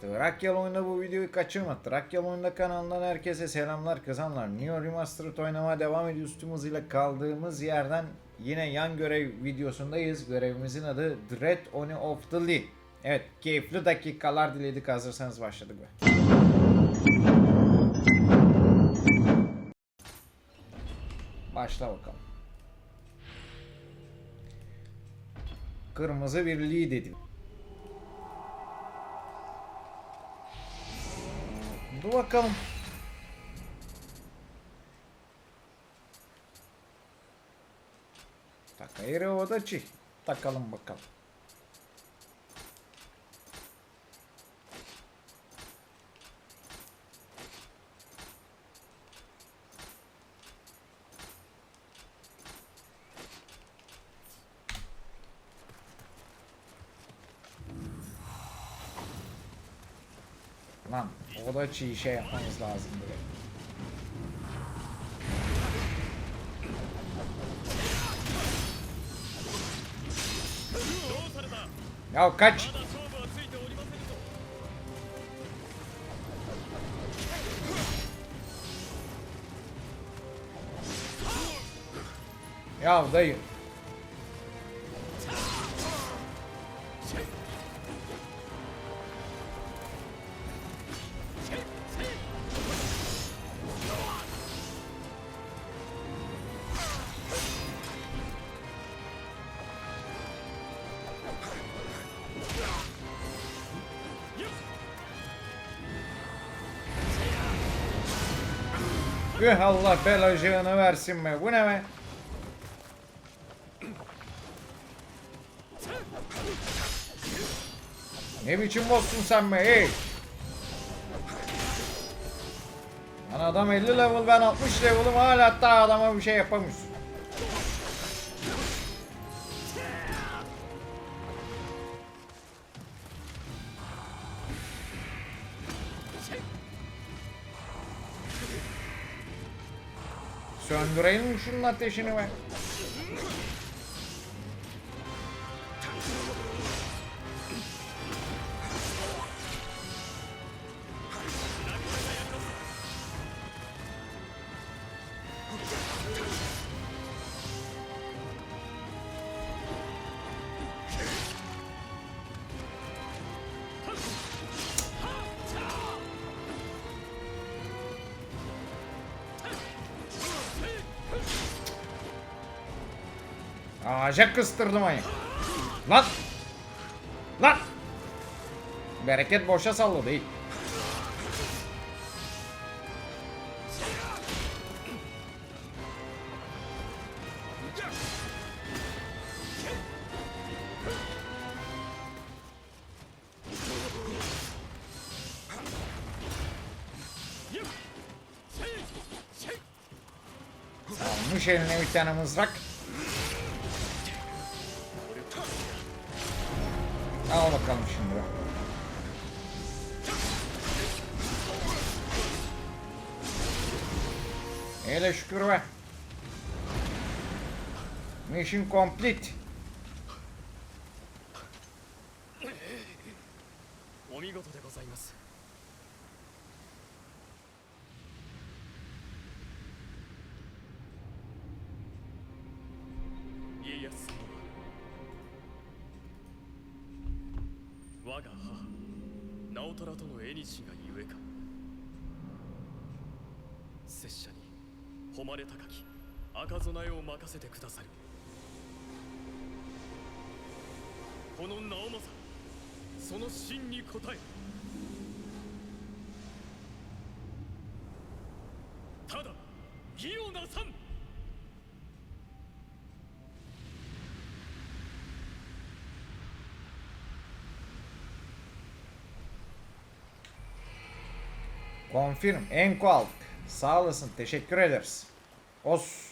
Trakyalı oyunda bu videoyu kaçırma. Trakyalı oyunda kanalından herkese selamlar kızanlar. Neo Remastered oynamaya devam ediyoruz. Tüm hızıyla kaldığımız yerden yine yan görev videosundayız. Görevimizin adı Dread Oni of the Lee. Evet keyifli dakikalar diledik hazırsanız başladık be. Başla bakalım. Kırmızı bir Lee dedim. Dur bakalım. Takayır odaçı. Takalım bakalım. Lan odaçı şey yapmamız lazım böyle. Ya kaç. Ya dayı. Üh Allah belacığını versin be. Bu ne be? Ne biçim boss'sun sen be hey? Lan adam 50 level ben 60 level'ım hala hatta adama bir şey yapamıyorsun. Söndürelim şunun ateşini be. Ağaca kıstırdım ayı. Lan! Lan! Bereket boşa salladı değil. Almış eline bir tane mızrak. Al bakalım şimdi. Hele şükür be. Mission complete. お我が母直虎との縁がゆえか。拙者に誉れ高き赤備えを任せてくださる。この直政その真に応え。ただ義をなさん。Confirm. Enko aldık. Sağ olasın. Teşekkür ederiz. Os.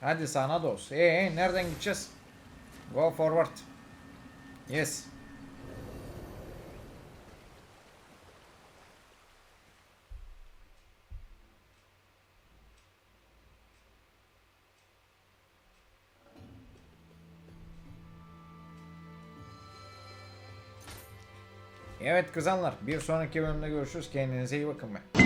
Hadi sana da os. Ee, nereden gideceğiz? Go forward. Yes. Evet kızanlar bir sonraki bölümde görüşürüz. Kendinize iyi bakın be.